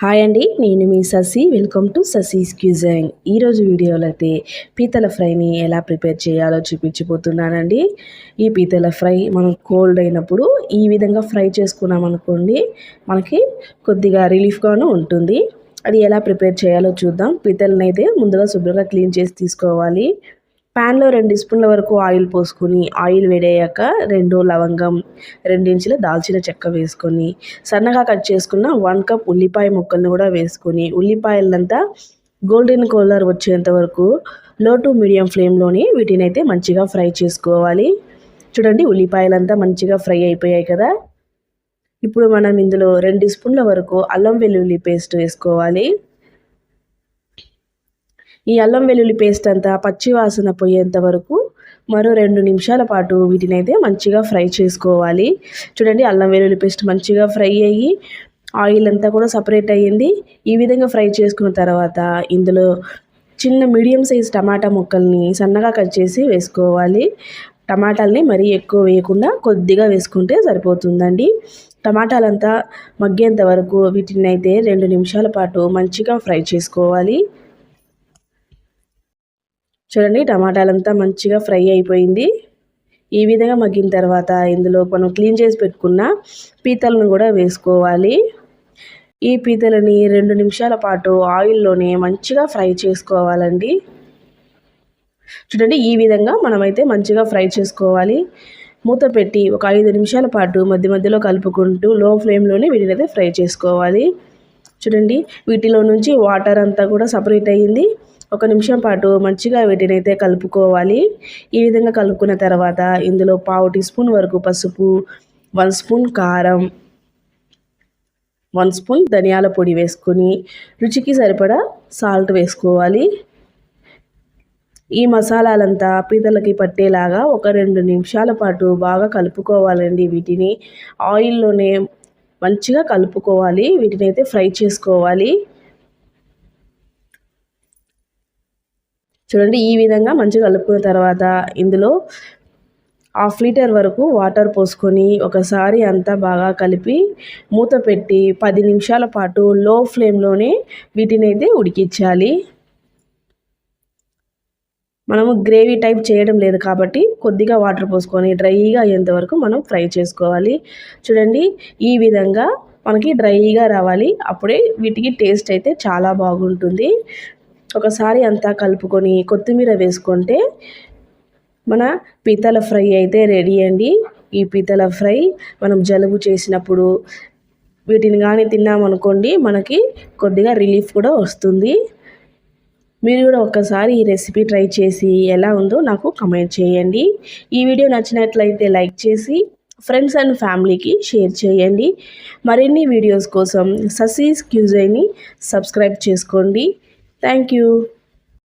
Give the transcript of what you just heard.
Hi అండి నేను మీ Sasi. Welcome to Sasi's cuisine ఈరోజు వీడియోలో అయితే పీతల ఫ్రైని ఎలా ప్రిపేర్ చేయాలో చూపించిపోతున్నానండి ఈ పీతల ఫ్రై మనం కోల్డ్ అయినప్పుడు ఈ విధంగా ఫ్రై చేసుకున్నాం అనుకోండి మనకి కొద్దిగా రిలీఫ్గాను ఉంటుంది. అది ఎలా ప్రిపేర్ చేయాలో చూద్దాం. పీతలని అయితే ముందుగా శుభ్రంగా క్లీన్ చేసి తీసుకోవాలి. ప్యాన్లో రెండు స్పూన్ల వరకు ఆయిల్ పోసుకొని ఆయిల్ వేడయ్యాక రెండు లవంగం రెండించుల దాల్చిన చెక్క వేసుకొని సన్నగా కట్ చేసుకున్న వన్ కప్ ఉల్లిపాయ ముక్కలను కూడా వేసుకొని ఉల్లిపాయలంతా గోల్డెన్ కలర్ వచ్చేంత వరకు లో టు మీడియం ఫ్లేమ్లోని వీటిని అయితే మంచిగా ఫ్రై చేసుకోవాలి. చూడండి ఉల్లిపాయలంతా మంచిగా ఫ్రై అయిపోయాయి కదా. ఇప్పుడు మనం ఇందులో రెండు స్పూన్ల వరకు అల్లం వెల్లుల్లి పేస్ట్ వేసుకోవాలి. ఈ అల్లం వెల్లుల్లి పేస్ట్ అంతా పచ్చివాసన పోయేంత వరకు మరో రెండు నిమిషాల పాటు వీటిని అయితే మంచిగా ఫ్రై చేసుకోవాలి. చూడండి అల్లం వెల్లుల్లి పేస్ట్ మంచిగా ఫ్రై అయ్యి ఆయిల్ అంతా కూడా సపరేట్ అయ్యింది. ఈ విధంగా ఫ్రై చేసుకున్న తర్వాత ఇందులో చిన్న మీడియం సైజ్ టమాటా ముక్కల్ని సన్నగా కట్ చేసి వేసుకోవాలి. టమాటాలని మరీ ఎక్కువ వేయకుండా కొద్దిగా వేసుకుంటే సరిపోతుందండి. టమాటాలంతా మగ్గేంత వరకు వీటిని అయితే రెండు నిమిషాల పాటు మంచిగా ఫ్రై చేసుకోవాలి. చూడండి టమాటాలంతా మంచిగా ఫ్రై అయిపోయింది. ఈ విధంగా మగ్గిన తర్వాత ఇందులో మనం క్లీన్ చేసి పెట్టుకున్న పీతలను కూడా వేసుకోవాలి. ఈ పీతలని రెండు నిమిషాల పాటు ఆయిల్లోనే మంచిగా ఫ్రై చేసుకోవాలండి. చూడండి ఈ విధంగా మనమైతే మంచిగా ఫ్రై చేసుకోవాలి. మూత పెట్టి ఒక ఐదు నిమిషాల పాటు మధ్య మధ్యలో కలుపుకుంటూ లో ఫ్లేమ్లోనే వీటిని అయితే ఫ్రై చేసుకోవాలి. చూడండి వీటిలో నుంచి వాటర్ అంతా కూడా సపరేట్ అయ్యింది ఒక నిమిషం పాటు మంచిగా వీటిని అయితే కలుపుకోవాలి. ఈ విధంగా కలుపుకున్న తర్వాత ఇందులో పావు టీ స్పూన్ వరకు పసుపు వన్ స్పూన్ కారం వన్ స్పూన్ ధనియాల పొడి వేసుకొని రుచికి సరిపడా సాల్ట్ వేసుకోవాలి. ఈ మసాలాలంతా పీతలకి పట్టేలాగా ఒక రెండు నిమిషాల పాటు బాగా కలుపుకోవాలండి వీటిని. ఆయిల్లోనే మంచిగా కలుపుకోవాలి. వీటిని అయితే ఫ్రై చేసుకోవాలి. చూడండి ఈ విధంగా మంచిగా కలుపుకున్న తర్వాత ఇందులో హాఫ్ లీటర్ వరకు వాటర్ పోసుకొని ఒకసారి అంతా బాగా కలిపి మూత పెట్టి పది నిమిషాల పాటు లో ఫ్లేమ్లోనే వీటిని అయితే ఉడికించాలి. మనము గ్రేవీ టైప్ చేయడం లేదు కాబట్టి కొద్దిగా వాటర్ పోసుకొని డ్రైగా అయ్యేంత వరకు మనం ఫ్రై చేసుకోవాలి. చూడండి ఈ విధంగా మనకి డ్రైగా రావాలి. అప్పుడే వీటికి టేస్ట్ అయితే చాలా బాగుంటుంది. ఒకసారి అంతా కలుపుకొని కొత్తిమీర వేసుకుంటే మన పీతల ఫ్రై అయితే రెడీ అండి. ఈ పీతల ఫ్రై మనం జలుబు చేసినప్పుడు వీటిని కానీ తిన్నామనుకోండి మనకి కొద్దిగా రిలీఫ్ కూడా వస్తుంది. మీరు కూడా ఒక్కసారి ఈ రెసిపీ ట్రై చేసి ఎలా ఉందో నాకు కమెంట్ చేయండి. ఈ వీడియో నచ్చినట్లయితే లైక్ చేసి ఫ్రెండ్స్ అండ్ ఫ్యామిలీకి షేర్ చేయండి. మరిన్ని వీడియోస్ కోసం ససీస్ క్యూజైని సబ్స్క్రైబ్ చేసుకోండి. Thank you.